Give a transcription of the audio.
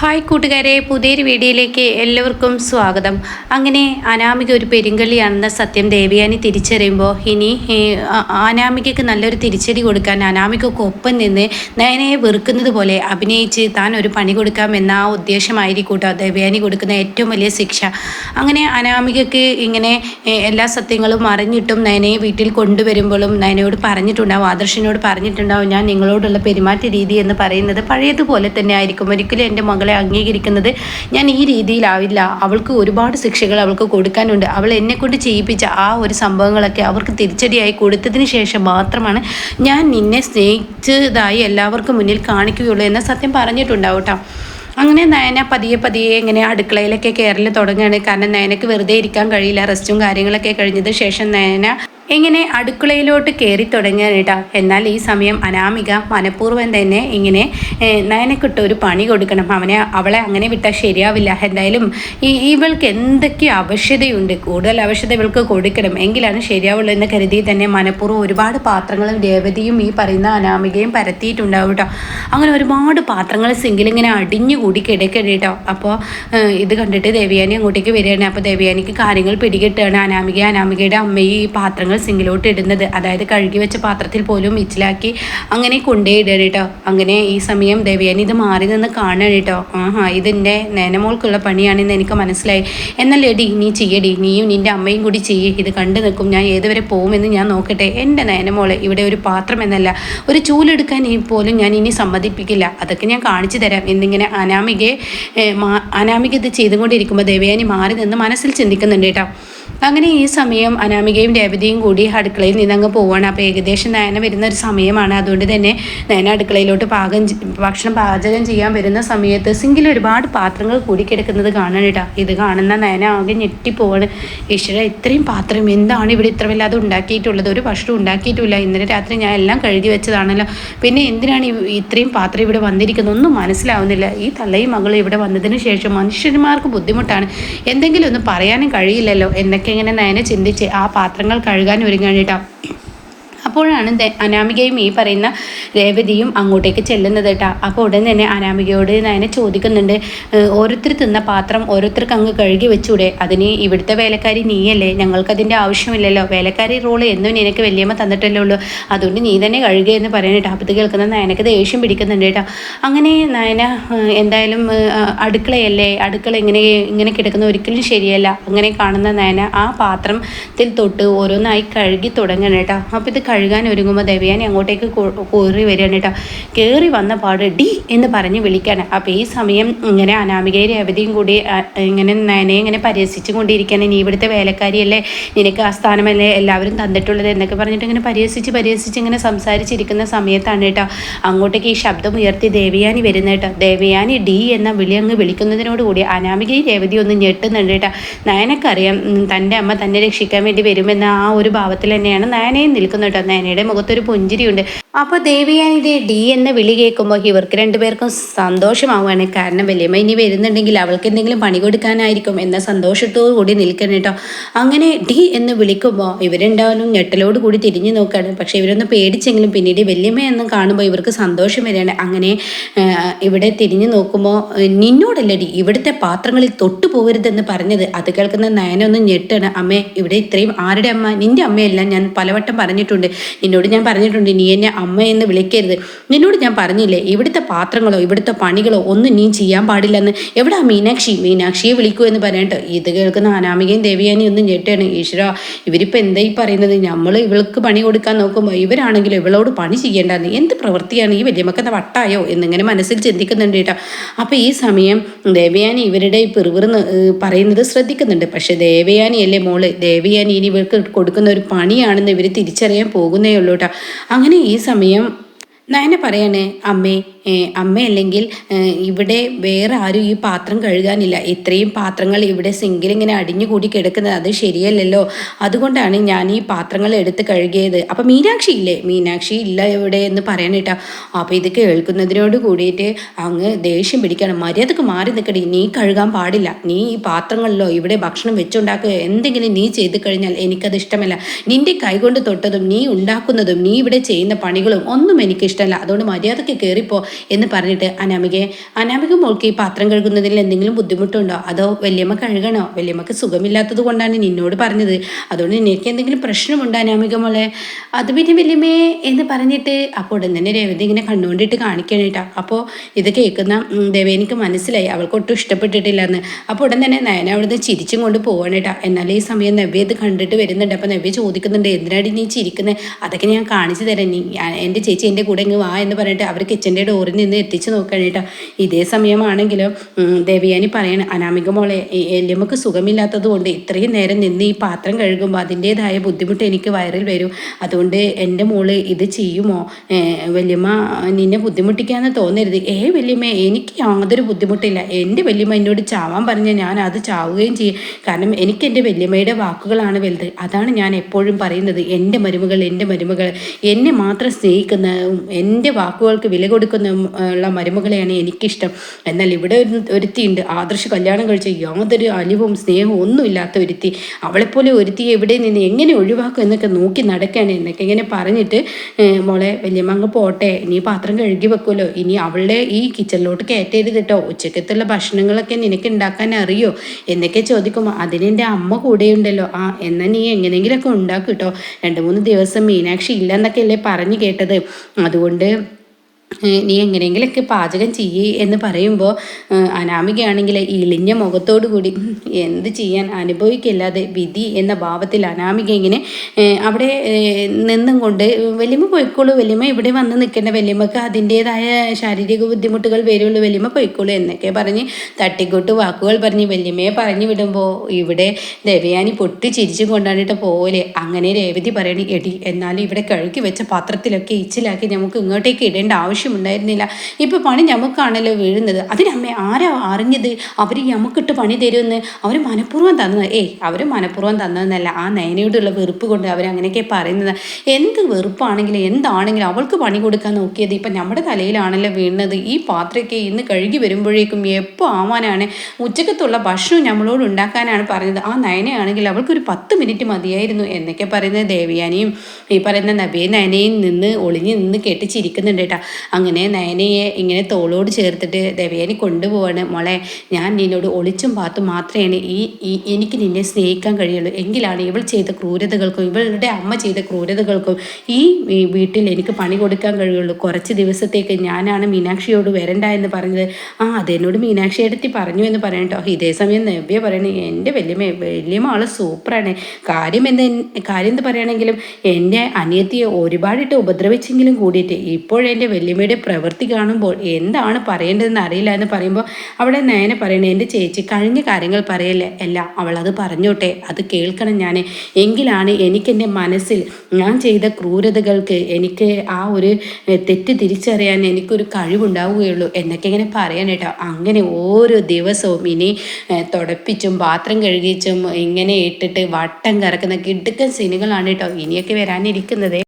Hi കൂട്ടുകാരെ പുതിയൊരു വീഡിയോയിലേക്ക് എല്ലാവർക്കും സ്വാഗതം. അങ്ങനെ അനാമിക ഒരു പെരുങ്കളിയാണെന്ന സത്യം ദേവിയാനി തിരിച്ചറിയുമ്പോൾ ഇനി അനാമികക്ക് അനാമികയ്ക്ക് നല്ലൊരു തിരിച്ചടി കൊടുക്കാൻ അനാമികയ്ക്ക് ഒപ്പം നിന്ന് നയനയെ വെറുക്കുന്നത് പോലെ അഭിനയിച്ച് താൻ ഒരു പണി കൊടുക്കാമെന്ന ആ ഉദ്ദേശമായിരിക്കൂട്ടോ ദേവയാനി കൊടുക്കുന്ന ഏറ്റവും വലിയ ശിക്ഷ. അങ്ങനെ അനാമികയ്ക്ക് ഇങ്ങനെ എല്ലാ സത്യങ്ങളും അറിഞ്ഞിട്ടും നയനയെ വീട്ടിൽ കൊണ്ടുവരുമ്പോഴും നയനയോട് പറഞ്ഞിട്ടുണ്ടാവും ആദർശനോട് പറഞ്ഞിട്ടുണ്ടാവും ഞാൻ നിങ്ങളോടുള്ള പെരുമാറ്റ രീതി എന്ന് പറയുന്നത് പഴയതുപോലെ തന്നെ ആയിരിക്കും. ഒരിക്കലും എന്റെ മകളെ അംഗീകരിക്കുന്നത്. ഞാൻ ഈ രീതിയിലാവില്ല. അവൾക്ക് ഒരുപാട് ശിക്ഷകൾ അവൾക്ക് കൊടുക്കാനുണ്ട്. അവൾ എന്നെ കൊണ്ട് ചെയ്യിപ്പിച്ച ആ ഒരു സംഭവങ്ങളൊക്കെ അവർക്ക് തിരിച്ചടിയായി കൊടുത്തതിന് ശേഷം മാത്രമാണ് ഞാൻ നിന്നെ സ്നേഹിച്ചതായി എല്ലാവർക്കും മുന്നിൽ കാണിക്കുകയുള്ളൂ എന്ന സത്യം പറഞ്ഞിട്ടുണ്ടാവും അങ്ങനെ നയന പതിയെ പതിയെ ഇങ്ങനെ അടുക്കളയിലൊക്കെ കയറൽ തുടങ്ങുകയാണ് കാരണം നയനക്ക് വെറുതെ ഇരിക്കാൻ കഴിയില്ല. റെസ്റ്റും കാര്യങ്ങളൊക്കെ കഴിഞ്ഞത് ശേഷം നയന ഇങ്ങനെ അടുക്കളയിലോട്ട് കയറി തുടങ്ങിയാണ് കേട്ടോ എന്നാൽ ഈ സമയം അനാമിക മനഃപൂർവം തന്നെ ഇങ്ങനെ നയനക്കിട്ട് ഒരു പണി കൊടുക്കണം. അവനെ അവളെ അങ്ങനെ വിട്ടാൽ ശരിയാവില്ല. എന്തായാലും ഈ ഇവൾക്ക് എന്തൊക്കെ ആവശ്യതയുണ്ട് കൂടുതൽ ആവശ്യത ഇവൾക്ക് കൊടുക്കണം. എങ്കിലാണ് ശരിയാവുള്ളൂ എന്ന് കരുതി തന്നെ മനഃപൂർവം ഒരുപാട് പാത്രങ്ങളും രേവതിയും ഈ പറയുന്ന അനാമികയും പരത്തിയിട്ടുണ്ടാവും കേട്ടോ അങ്ങനെ ഒരുപാട് പാത്രങ്ങൾ ഇങ്ങനെ അടിഞ്ഞു കൂടി കിടക്കണം കേട്ടോ അപ്പോൾ ഇത് കണ്ടിട്ട് ദേവിയാനി അങ്ങോട്ടേക്ക് വരികയാണ്. അപ്പോൾ ദേവിയാനിക്ക് കാര്യങ്ങൾ പിടികിട്ടുകയാണ്. അനാമിക അനാമികയുടെ അമ്മയും ഈ പാത്രങ്ങൾ സിങ്കിലോട്ട് ഇടുന്നത്. അതായത് കഴുകി വെച്ച പാത്രത്തിൽ പോലും ഇച്ചിലാക്കി അങ്ങനെ കൊണ്ടേയിടുകയാണ് കേട്ടോ അങ്ങനെ ഈ സമയം ദേവയാനി ഇത് മാറി നിന്ന് കാണുക കേട്ടോ ആഹാ ഇതിന്റെ നേനമോൾക്കുള്ള പണിയാണെന്ന് എനിക്ക് മനസ്സിലായി. എന്നാൽ എടി നീ ചെയ്യടി. നീയും നിന്റെ അമ്മയും കൂടി ചെയ്യേ. ഇത് കണ്ടു നിൽക്കും. ഞാൻ ഏതുവരെ പോകുമെന്ന് ഞാൻ നോക്കട്ടെ. എന്റെ നയനമോളെ ഇവിടെ ഒരു പാത്രം എന്നല്ല. ഒരു ചൂലെടുക്കാൻ പോലും ഞാൻ ഇനി സമ്മതിപ്പിക്കില്ല. അതൊക്കെ ഞാൻ കാണിച്ചു തരാം. എന്നിങ്ങനെ അനാമികയെ അനാമിക ഇത് ചെയ്തുകൊണ്ടിരിക്കുമ്പോൾ ദേവയാനി മാറി നിന്ന് മനസ്സിൽ ചിന്തിക്കുന്നുണ്ട് കേട്ടോ അങ്ങനെ ഈ സമയം അനാമികയും രേവതിയും കൂടി അടുക്കളയിൽ നിന്നങ്ങ് പോവാണ്. അപ്പോൾ ഏകദേശം നയന വരുന്ന ഒരു സമയമാണ്. അതുകൊണ്ട് തന്നെ നയന അടുക്കളയിലോട്ട് പാകം ഭക്ഷണം പാചകം ചെയ്യാൻ വരുന്ന സമയത്ത് സിങ്കിൽ ഒരുപാട് പാത്രങ്ങൾ കൂടി കിടക്കുന്നത് കാണാൻ കേട്ടോ. ഇത് കാണുന്ന നയന ആകെ ഞെട്ടിപ്പോവാണ് ഈശ്വര ഇത്രയും പാത്രം എന്താണ് ഇവിടെ ഇത്ര വല്ലാതെ ഉണ്ടാക്കിയിട്ടുള്ളത്? ഒരു ഭക്ഷണം ഉണ്ടാക്കിയിട്ടില്ല. ഇന്നലെ രാത്രി ഞാൻ എല്ലാം കഴുകി വെച്ചതാണല്ലോ. പിന്നെ എന്തിനാണ് ഇത്രയും പാത്രം ഇവിടെ വന്നിരിക്കുന്നത്? ഒന്നും മനസ്സിലാവുന്നില്ല. ഈ തള്ളയും മകളും ഇവിടെ വന്നതിന് ശേഷം മനുഷ്യന്മാർക്ക് ബുദ്ധിമുട്ടാണ്. എന്തെങ്കിലും ഒന്ന് പറയാനും കഴിയില്ലല്ലോ. എന്നൊക്കെ ഇങ്ങനെ നയനെ ചിന്തിച്ച് ആ പാത്രങ്ങൾ കഴുകാൻ ഒരുങ്ങാൻ അപ്പോഴാണ് അനാമികയും ഈ പറയുന്ന രേവതിയും അങ്ങോട്ടേക്ക് ചെല്ലുന്നത് കേട്ടോ. അപ്പോൾ ഉടൻ തന്നെ അനാമികയോട് നയനെ ചോദിക്കുന്നുണ്ട് "ഏഹ്, ഓരോരുത്തർ തിന്ന പാത്രം ഓരോരുത്തർക്ക് അങ്ങ് കഴുകി വെച്ചൂടെ? അതിന് ഇവിടുത്തെ വേലക്കാരി നീയല്ലേ? ഞങ്ങൾക്കതിന്റെ ആവശ്യമില്ലല്ലോ. വേലക്കാരി റോൾ എന്നും നിനക്ക് വലിയമ്മ തന്നിട്ടല്ലേ ഉള്ളൂ. അതുകൊണ്ട് നീ തന്നെ കഴുകുക എന്ന് പറയുന്നത് അപ്പോൾ ഇത് കേൾക്കുന്ന നയനക്ക് ദേഷ്യം പിടിക്കുന്നുണ്ട് കേട്ടോ. അങ്ങനെ നയന എന്തായാലും അടുക്കളയല്ലേ? അടുക്കള ഇങ്ങനെ ഇങ്ങനെ കിടക്കുന്ന ഒരിക്കലും ശരിയല്ല. അങ്ങനെ കാണുന്ന നയന ആ പാത്രത്തിൽ തൊട്ട് ഓരോന്നായി കഴുകി തുടങ്ങണം കേട്ടോ. അപ്പോൾ ഇത് കഴുകാൻ ഒരുങ്ങുമ്പോൾ ദേവയാനി അങ്ങോട്ടേക്ക് കയറി വരികയാണ് കേട്ടോ. കയറി വന്ന പാട് ഡി എന്ന് പറഞ്ഞ് വിളിക്കാണ്. അപ്പോൾ ഈ സമയം ഇങ്ങനെ അനാമികയെ രേവതിയും കൂടി ഇങ്ങനെ നനയെ ഇങ്ങനെ പരിഹസിച്ചു കൊണ്ടിരിക്കുകയാണ്. നീ ഇവിടുത്തെ വേലക്കാരിയല്ലേ? നിനക്ക് ആ സ്ഥാനമല്ലേ എല്ലാവരും തന്നിട്ടുള്ളത്? എന്നൊക്കെ പറഞ്ഞിട്ട് ഇങ്ങനെ പരിഹസിച്ച് പരിഹസിച്ച് ഇങ്ങനെ സംസാരിച്ചിരിക്കുന്ന സമയത്താണ് കേട്ടോ. അങ്ങോട്ടേക്ക് ഈ ശബ്ദം ഉയർത്തി ദേവയാനി വരുന്നത് കേട്ടോ. ദേവയാനി ഡി എന്ന വിളി അങ്ങ് വിളിക്കുന്നതിനോടുകൂടി അനാമികയും രേവതി ഒന്ന് ഞെട്ടുന്നുണ്ട് കേട്ടോ. നയനക്കറിയാം തന്റെ അമ്മ തന്നെ രക്ഷിക്കാൻ വേണ്ടി വരുമെന്ന ആ ഒരു ഭാവത്തിൽ തന്നെയാണ് നയനയും നിൽക്കുന്നത് കേട്ടോ. നയനയുടെ മുഖത്തൊരു പുഞ്ചിരിയുണ്ട്. അപ്പോൾ ദേവിയാനിയുടെ ഡി എന്ന വിളി കേൾക്കുമ്പോൾ ഇവർക്ക് രണ്ടുപേർക്കും സന്തോഷമാവുകയാണ്. കാരണം വലിയമ്മ ഇനി വരുന്നുണ്ടെങ്കിൽ അവൾക്ക് എന്തെങ്കിലും പണി കൊടുക്കാനായിരിക്കും എന്ന സന്തോഷത്തോടു കൂടി നിൽക്കണം കേട്ടോ. അങ്ങനെ ഡി എന്ന് വിളിക്കുമ്പോൾ ഇവരുണ്ടാവാനും ഞെട്ടലോട് കൂടി തിരിഞ്ഞു നോക്കുകയാണ്. പക്ഷേ ഇവരൊന്ന് പേടിച്ചെങ്കിലും പിന്നീട് വലിയമ്മ എന്ന് കാണുമ്പോൾ ഇവർക്ക് സന്തോഷം വരികയാണ്. അങ്ങനെ ഇവിടെ തിരിഞ്ഞു നോക്കുമ്പോൾ നിന്നോടല്ലടി ഇവിടുത്തെ പാത്രങ്ങളിൽ തൊട്ടു പോകരുതെന്ന് പറഞ്ഞത്? അത് കേൾക്കുന്ന നയനൊന്ന് ഞെട്ടാണ് അമ്മേ ഇവിടെ ഇത്രയും ആരുടെ അമ്മ? നിന്റെ അമ്മയല്ല ഞാൻ പലവട്ടം പറഞ്ഞിട്ടുണ്ട്. നിന്നോട് ഞാൻ പറഞ്ഞിട്ടുണ്ട് നീ എന്നെ അമ്മ എന്ന് വിളിക്കരുത്. നിന്നോട് ഞാൻ പറഞ്ഞില്ലേ ഇവിടുത്തെ പാത്രങ്ങളോ ഇവിടുത്തെ പണികളോ ഒന്നും നീ ചെയ്യാൻ പാടില്ലെന്ന്. എവിടാ മീനാക്ഷി? മീനാക്ഷിയെ വിളിക്കൂ എന്ന് പറഞ്ഞിട്ട് ഇത് കേൾക്കുന്ന അനാമികയും ദേവിയാനി ഒന്നും ഞെട്ടാണ് ഈശ്വര ഇവരിപ്പോൾ എന്താ ഈ പറയുന്നത്? നമ്മൾ ഇവൾക്ക് പണി കൊടുക്കാൻ നോക്കുമ്പോൾ ഇവരാണെങ്കിലും ഇവളോട് പണി ചെയ്യേണ്ടെന്ന് എന്ത് പ്രവൃത്തിയാണ്? ഈ വലിയമക്കത്തെ വട്ടായോ? എന്നിങ്ങനെ മനസ്സിൽ ചിന്തിക്കുന്നുണ്ട് കേട്ടോ. അപ്പോൾ ഈ സമയം ദേവയാനി ഇവരുടെ പിറുപിറുന്ന് പറയുന്നത് ശ്രദ്ധിക്കുന്നുണ്ട്. പക്ഷേ ദേവയാനി അല്ലേ മോൾ? ദേവയാനി ഇനി ഇവർക്ക് കൊടുക്കുന്ന ഒരു പണിയാണെന്ന് ഇവർ തിരിച്ചറിയാൻ പോകുന്നേ ഉള്ളൂ കേട്ടോ. അങ്ങനെ ഈ സമയം നയന പറയണേ അമ്മേ അമ്മയല്ലെങ്കിൽ ഇവിടെ വേറെ ആരും ഈ പാത്രം കഴുകാനില്ല. ഇത്രയും പാത്രങ്ങൾ ഇവിടെ സിങ്കിൽ ഇങ്ങനെ അടിഞ്ഞു കൂടി കിടക്കുന്നത് അത് ശരിയല്ലല്ലോ. അതുകൊണ്ടാണ് ഞാൻ ഈ പാത്രങ്ങൾ എടുത്ത് കഴുകിയത്. അപ്പം മീനാക്ഷി ഇല്ലേ? മീനാക്ഷി ഇല്ല ഇവിടെ എന്ന് പറയാനിട്ടാ അപ്പോൾ ഇത് കേൾക്കുന്നതിനോട് കൂടിയിട്ട് അങ്ങ് ദേഷ്യം പിടിക്കണം. മര്യാദയ്ക്ക് മാറി നിൽക്കടി നീ കഴുകാൻ പാടില്ല. നീ ഈ പാത്രങ്ങളിലോ ഇവിടെ ഭക്ഷണം വെച്ചുണ്ടാക്കുക എന്തെങ്കിലും നീ ചെയ്ത് കഴിഞ്ഞാൽ എനിക്കത് ഇഷ്ടമല്ല. നിന്റെ കൈകൊണ്ട് തൊട്ടതും നീ ഉണ്ടാക്കുന്നതും നീ ഇവിടെ ചെയ്യുന്ന പണികളും ഒന്നും എനിക്ക് ഇഷ്ടമല്ല അതുകൊണ്ട് മര്യാദയ്ക്ക് കയറിപ്പോ എന്ന് പറഞ്ഞിട്ട് അനാമികയെ അനാമിക മോൾക്ക് ഈ പാത്രം കഴുകുന്നതിൽ എന്തെങ്കിലും ബുദ്ധിമുട്ടുണ്ടോ? അതോ വല്യമ്മ കഴുകണോ? വല്യമ്മക്ക് സുഖമില്ലാത്തത് കൊണ്ടാണ് നിന്നോട് പറഞ്ഞത്. അതുകൊണ്ട് നിനക്ക് എന്തെങ്കിലും പ്രശ്നമുണ്ടോ അനാമിക മോളെ? അത് പിന്നെ വല്യമ്മേ എന്ന് പറഞ്ഞിട്ട് അപ്പോൾ ഉടൻ തന്നെ രേവതി ഇങ്ങനെ കണ്ണുകൊണ്ടിട്ട് കാണിക്കണം കേട്ടോ. അപ്പോൾ ഇത് കേൾക്കുന്ന ദേവേനിക്ക് മനസ്സിലായി. അവൾക്ക് ഒട്ടും ഇഷ്ടപ്പെട്ടിട്ടില്ല എന്ന് അപ്പോൾ ഉടൻ തന്നെ നയന അവിടുന്ന് ചിരിച്ചും കൊണ്ട് പോവാണ് കേട്ടോ. എന്നാൽ ഈ സമയം നവ്യ ഇത് കണ്ടിട്ട് വരുന്നുണ്ട്. അപ്പോൾ നവ്യ ചോദിക്കുന്നുണ്ട് എന്തിനാടി നീ ചിരിക്കുന്നത് അതൊക്കെ ഞാൻ കാണിച്ചു തരാം. നീ എന്റെ ചേച്ചി എന്റെ കൂടെ ഇങ്ങ് വാ എന്ന് പറഞ്ഞിട്ട് അവർ കിച്ചന്റെ ഡോറിൽ നിന്ന് എത്തിച്ച് നോക്കുകയാണ് കേട്ടോ. ഇതേ സമയമാണെങ്കിലും ദേവിയാനി പറയണ അനാമിക മോളെ ഈ എല്ലുമ്മക്ക് സുഖമില്ലാത്തത് കൊണ്ട് ഇത്രയും നേരം നിന്ന് ഈ പാത്രം കഴുകുമ്പോൾ അതിന്റേതായ ബുദ്ധിമുട്ട് എനിക്ക് വയറിൽ വരും. അതുകൊണ്ട് എന്റെ മോൾ ഇത് ചെയ്യുമോ? വല്യമ്മ നിന്നെ ബുദ്ധിമുട്ടിക്കാന്ന് തോന്നരുത്. ഏ വല്യമ്മ എനിക്ക് യാതൊരു ബുദ്ധിമുട്ടില്ല. എന്റെ വല്യമ്മ എന്നോട് ചാവാൻ പറഞ്ഞാൽ ഞാൻ അത് ചാവുകയും ചെയ്യും. കാരണം എനിക്ക് എന്റെ വല്യമ്മയുടെ വാക്കുകളാണ് വലുത്. അതാണ് ഞാൻ എപ്പോഴും പറയുന്നത്. എന്റെ മരുമകൾ എന്റെ മരുമകൾ എന്നെ മാത്രം സ്നേഹിക്കുന്ന എന്റെ വാക്കുകൾക്ക് വില കൊടുക്കുന്ന ഉള്ള മരുമകളെയാണ് എനിക്കിഷ്ടം. എന്നാൽ ഇവിടെ ഒരു ഒരുത്തിയുണ്ട്. ആദർശ കല്യാണം കഴിച്ച യാതൊരു അലിവും സ്നേഹവും ഒന്നും ഒന്നുമില്ലാത്ത ഒരുത്തി. അവളെപ്പോലെ ഒരുത്തിയെ എവിടെ നിന്ന് എങ്ങനെ ഒഴിവാക്കും എന്നൊക്കെ നോക്കി നടക്കുകയാണ് എന്നൊക്കെ ഇങ്ങനെ പറഞ്ഞിട്ട് മോളെ വല്യമ്മ പോട്ടെ. ഇനി പാത്രം കഴുകി വെക്കുമല്ലോ. ഇനി അവളുടെ ഈ കിച്ചണിലോട്ട് കയറ്റരുത് കേട്ടോ. ഉച്ചക്കത്തുള്ള ഭക്ഷണങ്ങളൊക്കെ നിനക്ക് ഉണ്ടാക്കാൻ അറിയോ? എന്നൊക്കെ ചോദിക്കുമ്പോൾ അതിന് എന്റെ അമ്മ കൂടെയുണ്ടല്ലോ. ആ എന്നാൽ നീ എങ്ങനെയെങ്കിലുമൊക്കെ ഉണ്ടാക്കും കേട്ടോ. രണ്ട് മൂന്ന് ദിവസം മീനാക്ഷി ഇല്ലെന്നൊക്കെ അല്ലേ പറഞ്ഞു കേട്ടത്. അതുകൊണ്ട് ഏ, നീ എങ്ങനെയെങ്കിലൊക്കെ പാചകം ചെയ്യേ എന്ന് പറയുമ്പോൾ അനാമികയാണെങ്കിൽ ഇളിഞ്ഞ മുഖത്തോടു കൂടി എന്ത് ചെയ്യാൻ അനുഭവിക്കില്ലാതെ വിധി എന്ന ഭാവത്തിൽ അനാമിക ഇങ്ങനെ അവിടെ നിന്നും കൊണ്ട് വലിയമ്മ പോയിക്കോളൂ വലിയമ്മ ഇവിടെ വന്ന് നിൽക്കേണ്ട വലിയമ്മക്ക് അതിന്റേതായ ശാരീരിക ബുദ്ധിമുട്ടുകൾ വരുള്ളൂ വലിയമ്മ പോയിക്കോളൂ എന്നൊക്കെ പറഞ്ഞ് തട്ടിക്കൂട്ട് വാക്കുകൾ പറഞ്ഞ് വലിയമ്മയെ പറഞ്ഞു വിടുമ്പോൾ ഇവിടെ ദേവയാനി പൊട്ടി ചിരിച്ചും കൊണ്ടാണിട്ട് പോലെ അങ്ങനെ രേവതി പറയണി എടി എന്നാലും ഇവിടെ കഴുകി വെച്ച പാത്രത്തിലൊക്കെ ഇച്ചിലാക്കി നമുക്ക് ഇങ്ങോട്ടേക്ക് ഇടേണ്ട ആവശ്യമുണ്ടായിരുന്നില്ല. ഇപ്പൊ പണി ഞമ്മക്കാണല്ലോ വീഴുന്നത്. അതിനമ്മ ആരാ അറിഞ്ഞത്? അവർ ഞമ്മക്കിട്ട് പണി തരുമെന്ന് അവർ മനഃപൂർവം തന്നത്. ഏയ് അവർ മനഃപൂർവം തന്നതെന്നല്ല. ആ നയനയോടുള്ള വെറുപ്പ് കൊണ്ട് അവർ അങ്ങനെയൊക്കെ പറയുന്നത്. എന്ത് വെറുപ്പാണെങ്കിലും എന്താണെങ്കിലും അവൾക്ക് പണി കൊടുക്കാൻ നോക്കിയത് ഇപ്പം നമ്മുടെ തലയിലാണല്ലോ വീണത് ഈ പാത്രമൊക്കെ ഇന്ന് കഴുകി വരുമ്പോഴേക്കും എപ്പോൾ ആവാനാണ്? ഉച്ചക്കത്തുള്ള ഭക്ഷണം നമ്മളോട് ഉണ്ടാക്കാനാണ് പറഞ്ഞത്. ആ നയനയാണെങ്കിൽ അവൾക്കൊരു പത്ത് മിനിറ്റ് മതിയായിരുന്നു എന്നൊക്കെ പറയുന്നത് ദേവിയാനിയും ഈ പറയുന്ന നബിയെ നയനയും നിന്ന് ഒളിഞ്ഞ് നിന്ന് കെട്ടിച്ചിരിക്കുന്നുണ്ട് കേട്ടോ. അങ്ങനെ നയനയെ ഇങ്ങനെ തോളോട് ചേർത്തിട്ട് ദേവയാനി കൊണ്ടുപോവാണ്. മോളെ ഞാൻ നിന്നോട് ഒളിച്ചും പാത്തും മാത്രമേ ഈ എനിക്ക് നിന്നെ സ്നേഹിക്കാൻ കഴിയുള്ളൂ. എങ്കിലാണ് ഇവൾ ചെയ്ത ക്രൂരതകൾക്കും ഇവളുടെ അമ്മ ചെയ്ത ക്രൂരതകൾക്കും ഈ വീട്ടിൽ എനിക്ക് പണി കൊടുക്കാൻ കഴിയുള്ളൂ. കുറച്ച് ദിവസത്തേക്ക് ഞാനാണ് മീനാക്ഷിയോട് വരണ്ട എന്ന് പറഞ്ഞത്. ആ അതെന്നോട് മീനാക്ഷി എടുത്തി പറഞ്ഞു എന്ന് പറയട്ടോ ഇതേ സമയം നവ്യ പറയണേ എന്റെ വല്യമ്മ വല്യമ്മ ആൾ സൂപ്പറാണ്. കാര്യം എന്ന് കാര്യം എന്ന് പറയുകയാണെങ്കിലും എന്റെ അനിയത്തിയെ ഒരുപാടിട്ട് ഉപദ്രവിച്ചെങ്കിലും കൂടിയിട്ട് ഇപ്പോഴെന്റെ വല്യമ്മയുടെ പ്രവൃത്തി കാണുമ്പോൾ എന്താണ് പറയേണ്ടതെന്ന് അറിയില്ല എന്ന് പറയുമ്പോൾ അവിടെ നേനെ പറയണേ എന്റെ ചേച്ചി കഴിഞ്ഞ കാര്യങ്ങൾ പറയല്ലേ? അല്ല അവൾ അത് പറഞ്ഞോട്ടെ അത് കേൾക്കണം ഞാൻ എങ്കിലാണ് എനിക്കെന്റെ മനസ്സിൽ ഞാൻ ചെയ്ത ക്രൂരതകൾക്ക് എനിക്ക് ആ ഒരു തെറ്റ് തിരിച്ചറിയാൻ എനിക്കൊരു കഴിവുണ്ടാവുകയുള്ളൂ എന്നൊക്കെ ഇങ്ങനെ പറയാൻ അങ്ങനെ ഓരോ ദിവസവും ഇനി തുടപ്പിച്ചും പാത്രം കഴുകിച്ചും ഇങ്ങനെ ഇട്ടിട്ട് വട്ടം കറക്കുന്ന കിടുക്കൻ സീനുകളാണ് കേട്ടോ ഇനിയൊക്കെ വരാനിരിക്കുന്നത്.